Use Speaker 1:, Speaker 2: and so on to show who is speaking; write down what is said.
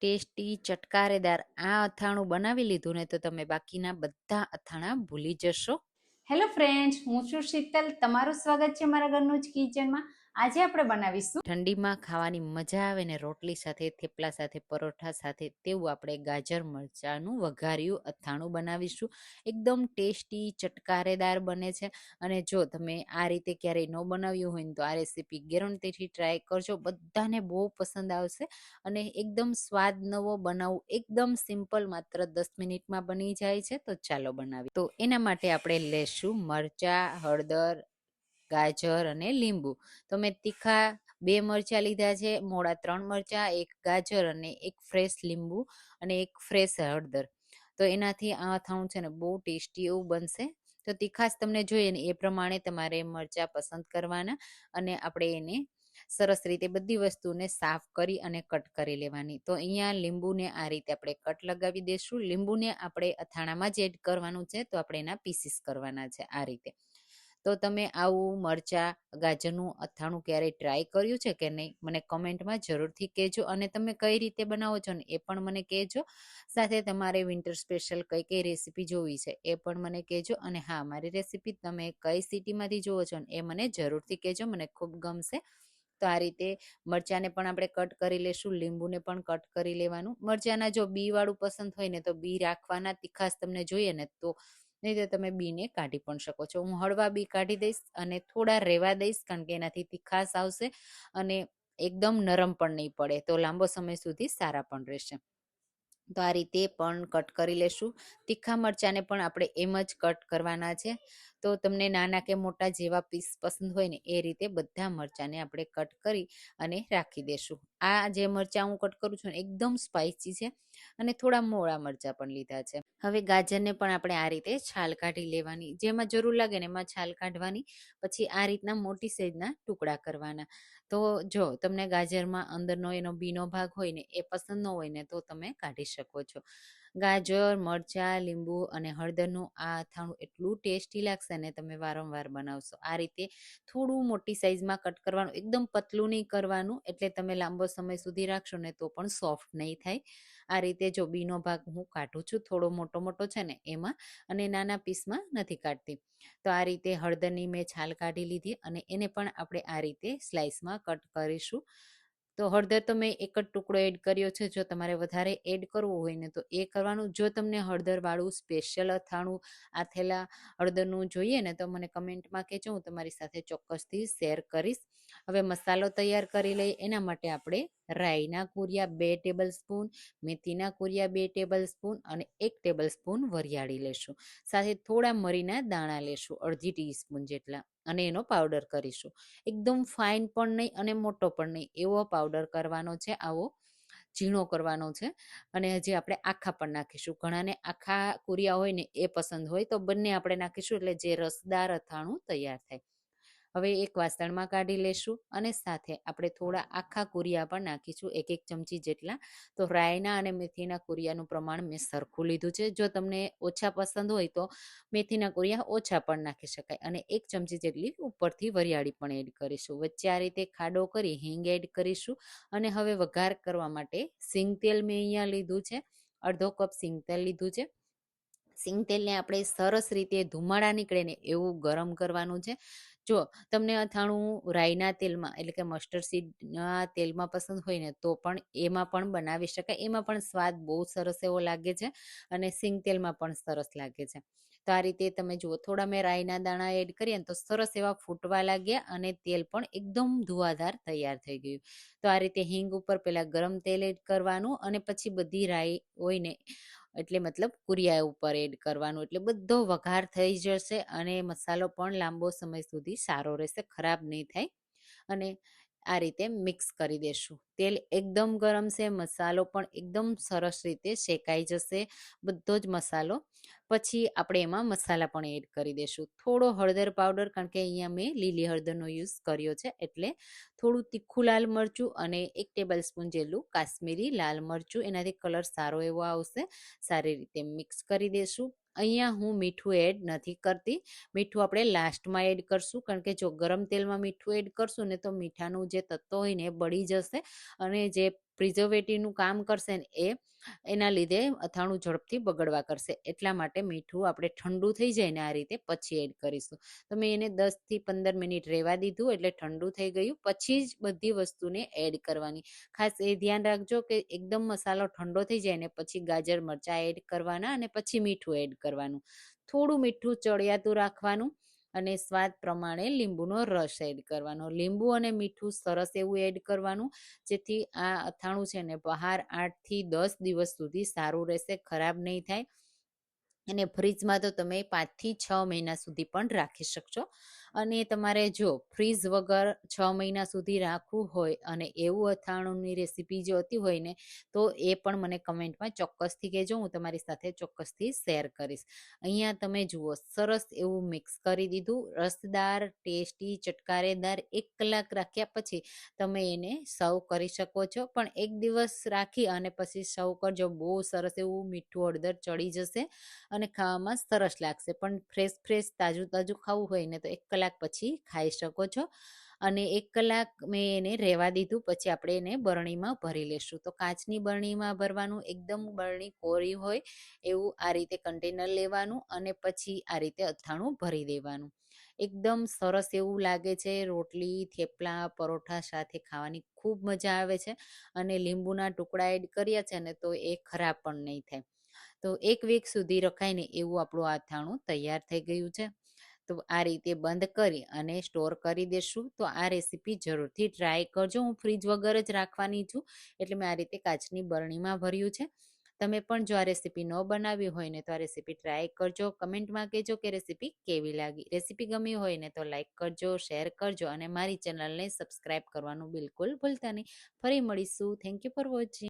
Speaker 1: Tasty, ચટકારેદાર આ અથાણું બનાવી લીધું ને તો તમે બાકીના બધા અથાણા ભૂલી જશો.
Speaker 2: હેલો ફ્રેન્ડ્સ હું છું શીતલ. તમારું સ્વાગત છે મારા ઘરનું જ કિચનમાં આજે આપણે બનાવીશું
Speaker 1: ઠંડીમાં ખાવાની મજા આવે ને રોટલી સાથે, થેપલા સાથે, પરોઠા સાથે તેવું આપણે ગાજર મરચાંનું વઘાર્યું, અથાણું બનાવીશું. એકદમ ટેસ્ટી, ચટકારેદાર બને છે. અને જો તમે આ રીતે ક્યારેય ન બનાવ્યું હોય ને તો આ રેસીપી ગેરંટીથી ટ્રાય કરજો. બધાને બહુ પસંદ આવશે. અને એકદમ સ્વાદ નવો બનાવવું એકદમ સિમ્પલ માત્ર દસ મિનિટમાં બની જાય છે. તો ચાલો બનાવી. તો એના માટે આપણે લેશું મરચાં, હળદર ગાજર અને લીંબુ. તો મેં તીખા બે મરચાં લીધા છે મોડા ત્રણ મરચાં, એક ગાજર અને એક ફ્રેશ લીંબુ અને એક ફ્રેશ હળદર. તો એનાથી આ અથાણું છે ને બહુ ટેસ્ટી એવું બનશે. તો તીખાશ તમને જોઈએ ને એ પ્રમાણે તમારે મરચાં પસંદ કરવાના અને આપણે એને સરસ રીતે બધી વસ્તુને સાફ કરી અને કટ કરી લેવાની. તો અહીંયા લીંબુને આ રીતે આપણે કટ લગાવી દઈશું લીંબુને આપણે અથાણામાં જ એડ કરવાનું છે, તો આપણે એના પીસીસ કરવાના છે આ રીતે. તો તમે આવું મરચાં, ગાજરનું અથાણું ક્યારેય ટ્રાય કર્યું છે કે નહીં? મને કમેન્ટમાં જરૂરથી કહેજો અને તમે કઈ રીતે બનાવો છો ને એ પણ મને કહેજો. સાથે તમારે વિન્ટર સ્પેશિયલ કઈ કઈ રેસીપી જોવી છે એ પણ મને કહેજો અને હા, મારી રેસીપી તમે કઈ સિટીમાંથી જુઓ છો ને એ મને જરૂરથી કહેજો, મને ખૂબ ગમશે. તો આ રીતે મરચાંને પણ આપણે કટ કરી લેશું, લીંબુને પણ કટ કરી લેવાનું. મરચાંના જો બી વાળું પસંદ હોય ને તો બી રાખવાના તીખાસ તમને જોઈએ ને તો નહીં તો તમે બીને કાઢી પણ શકો છો. હું હળવા બી કાઢી દઈશ અને થોડા રેવા દઈશ કારણ કે એનાથી તીખાસ આવશે અને એકદમ નરમ પણ નહીં પડે તો લાંબો સમય સુધી સારા પણ રહેશે. તો આ રીતે પણ કટ કરી લેશું. તીખા મરચાંને પણ આપણે એમ જ કટ કરવાના છે. તો તમને નાના કે મોટા જેવા પીસ પસંદ હોય ને, એ રીતે બધા મરચાંને આપણે કટ કરી અને રાખી દેશું. આ જે મરચાં હું કટ કરું છું ને, એકદમ સ્પાઇસી છે અને થોડા મોળા મરચાં પણ લીધા છે. હવે ગાજરને પણ આપણે આ રીતે છાલ કાઢી લેવાની. જેમાં જરૂર લાગે ને, એમાં છાલ કાઢવાની. પછી આ રીતના મોટી સાઈઝના ટુકડા કરવાના. તો જો તમને ગાજરમાં અંદરનો એનો બીનો ભાગ હોય ને, એ પસંદ ન હોય ને, તો તમે કાઢી શકો છો. ગાજર, મરચાં, લીંબુ અને હળદરનું આ અથાણું એટલું ટેસ્ટી લાગશે ને તમે વારંવાર બનાવશો. આ રીતે થોડું મોટી સાઇઝમાં કટ કરવાનું, એકદમ પતલું નહીં કરવાનું, એટલે તમે લાંબો સમય સુધી રાખશો ને તો પણ સોફ્ટ નહીં થાય. આ રીતે જો બીનો ભાગ હું કાઢું છું, થોડો મોટો મોટો છે ને એમાં, અને નાના પીસમાં નથી કાઢતી. તો આ રીતે હળદરની મેં છાલ કાઢી લીધી અને એને પણ આપણે આ રીતે સ્લાઇસમાં કટ કરીશું. તો હળદર તો મેં એક જ ટુકડો એડ કર્યો છે, જો તમારે વધારે એડ કરવું હોય ને તો એ કરવાનું. જો તમને હળદરવાળું સ્પેશિયલ અથાણું આથેલા હળદરનું જોઈએ ને તો મને કમેન્ટમાં કહેજો, હું તમારી સાથે ચોક્કસથી શેર કરીશ. હવે મસાલો તૈયાર કરી લઈએ. એના માટે આપણે રાઈના કુરિયા બે ટેબલ સ્પૂન મેથીના કુરિયા બે ટેબલ સ્પૂન અને એક ટેબલ સ્પૂન વરિયાળી લેશું. સાથે થોડા મરીના દાણા લેશું, અડધી ટીસ્પૂન જેટલા. અને એનો પાવડર કરીશું. એકદમ ફાઇન પણ નહીં અને મોટો પણ નહીં. એવો પાવડર કરવાનો છે, આવો ઝીણો કરવાનો છે. અને હજી આપણે આખા પણ નાખીશું. ઘણાને આખા કુરિયા હોય ને એ પસંદ હોય તો બંને આપણે નાખીશું એટલે જે રસદાર અથાણું તૈયાર થાય. હવે એક વાસણમાં કાઢી લેશું અને સાથે આપણે થોડા આખા કુરિયા પણ નાખીશું એક એક ચમચી જેટલા. તો રાયના અને મેથીના કુરિયાનું પ્રમાણ મેં સરખું લીધું છે. જો તમને ઓછા પસંદ હોય તો મેથીના કુરિયા ઓછા પણ નાખી શકાય અને એક ચમચી જેટલી ઉપરથી વરિયાળી પણ એડ કરીશું. વચ્ચે આ રીતે ખાડો કરી હિંગ એડ કરીશું અને હવે વઘાર કરવા માટે સિંગ તેલ મેં અહીંયા લીધું છે. અડધો કપ સિંગ તેલ લીધું છે. સિંગ તેલને આપણે સરસ રીતે ધુમાડા નીકળે ને એવું ગરમ કરવાનું છે. જો તમને અથાણું રાઈના તેલમાં એટલે કે મસ્ટર્ડ સીડના તેલમાં પસંદ હોય ને, તો પણ એમાં પણ બનાવી શકાય. એમાં પણ સ્વાદ બહુ સરસ એવો લાગે છે અને સિંગ તેલમાં પણ સરસ લાગે છે. તો આ રીતે તમે જુઓ, થોડા મેં રાઈના દાણા એડ કરીએ ને તો સરસ એવા ફૂટવા લાગ્યા અને તેલ પણ એકદમ ધુવાધાર તૈયાર થઈ ગયું. તો આ રીતે હિંગ ઉપર પહેલાં ગરમ તેલ એડ કરવાનું અને પછી બધી રાઈ હોય ને એટલે મતલબ કુરિયા ઉપર એડ કરવાનું, એટલે બધો વઘાર થઈ જશે અને મસાલો પણ લાંબો સમય સુધી સારો રહેશે, ખરાબ નહીં થાય. અને આ રીતે મિક્સ કરી દેશું. તેલ એકદમ ગરમ છે, મસાલો પણ એકદમ સરસ રીતે શેકાઈ જશે, બધો જ મસાલો. પછી આપણે એમાં મસાલા પણ એડ કરી દેશું. થોડો હળદર પાવડર, કારણ કે અહીંયા મેં લીલી હળદરનો યુઝ કર્યો છે, એટલે થોડું તીખું લાલ મરચું અને એક ટેબલ સ્પૂન જેટલું કાશ્મીરી લાલ મરચું. એનાથી કલર સારો એવો આવશે. સારી રીતે મિક્સ કરી દેશું. અહીંયા હું મીઠું એડ નથી કરતી. મીઠું આપણે લાસ્ટમાં એડ કરશું, કારણ કે જો ગરમ તેલમાં મીઠું એડ કરશું ને તો મીઠાનું જે તત્વ હોય ને એ બળી જશે અને જે પ્રિઝર્વેટિવનું કામ કરશે ને એ એના લીધે અથાણું ઝડપથી બગડવા કરશે. એટલા માટે મીઠું આપણે ઠંડુ થઈ જાય ને આ રીતે પછી એડ કરીશું. તો મેં એને દસથી પંદર મિનિટ રહેવા દીધું એટલે ઠંડુ થઈ ગયું. પછી જ બધી વસ્તુને એડ કરવાની. ખાસ એ ધ્યાન રાખજો કે એકદમ મસાલો ઠંડો થઈ જાય ને પછી ગાજર, મરચાં એડ કરવાના અને પછી મીઠું એડ કરવાનું. થોડું મીઠું ચડિયાતું રાખવાનું. અને સ્વાદ પ્રમાણે લીંબુનો રસ એડ કરવાનો. લીંબુ અને મીઠું સરસ એવું એડ કરવાનું, જેથી આ અથાણું છે ને બહાર આઠથી દસ દિવસ સુધી સારું રહેશે, ખરાબ નહીં થાય. અને ફ્રીજમાં તો તમે પાંચથી છ મહિના સુધી પણ રાખી શકશો. અને તમારે જો ફ્રીઝ વગર છ મહિના સુધી રાખવું હોય અને એવું અથાણુંની રેસીપી જોતી હોય ને, તો એ પણ મને કમેન્ટમાં ચોક્કસથી કહેજો, હું તમારી સાથે ચોક્કસથી શેર કરીશ. અહીંયા તમે જુઓ, સરસ એવું મિક્સ કરી દીધું. રસદાર ટેસ્ટી ચટકારેદાર, એક કલાક રાખ્યા પછી તમે એને સર્વ કરી શકો છો. પણ એક દિવસ રાખી અને પછી સર્વ કરજો. બહુ સરસ એવું મીઠું હળદર ચડી જશે અને ખાવામાં સરસ લાગશે. પણ ફ્રેશ ફ્રેશ તાજું તાજું ખાવું હોય ને તો એક કલાક પછી ખાઈ શકો છો. અને એક કલાક મેં એને રહેવા દીધું, પછી આપણે એને બરણીમાં ભરી લેશું. તો કાચની બરણીમાં ભરવાનું એકદમ બરણી કોરી હોય એવું આ રીતે કન્ટેનર લેવાનું અને પછી આ રીતે અથાણું ભરી દેવાનું. એકદમ સરસ એવું લાગે છે, રોટલી, થેપલા, પરોઠા સાથે ખાવાની ખૂબ મજા આવે છે. અને લીંબુના ટુકડા એડ કર્યા છે ને તો એ ખરાબ પણ નહીં થાય. તો એક વીક સુધી રખાય ને એવું આપણું અથાણું તૈયાર થઈ ગયું છે. તો આ રીતે બંધ કરી અને સ્ટોર કરી દેશું. તો આ રેસીપી જરૂરથી ટ્રાય કરજો. હું ફ્રીજ વગર જ રાખવાની છું, એટલે મેં આ રીતે કાચની બરણીમાં ભર્યું છે. તમે પણ જો આ રેસીપી ન બનાવી હોય ને તો આ રેસીપી ટ્રાય કરજો. કમેન્ટમાં કહેજો કે રેસીપી કેવી લાગી. રેસીપી ગમી હોય ને તો લાઇક કરજો, શેર કરજો અને મારી ચેનલને સબસ્ક્રાઈબ કરવાનું બિલકુલ ભૂલતા નહીં. ફરી મળીશું. Thank you for watching.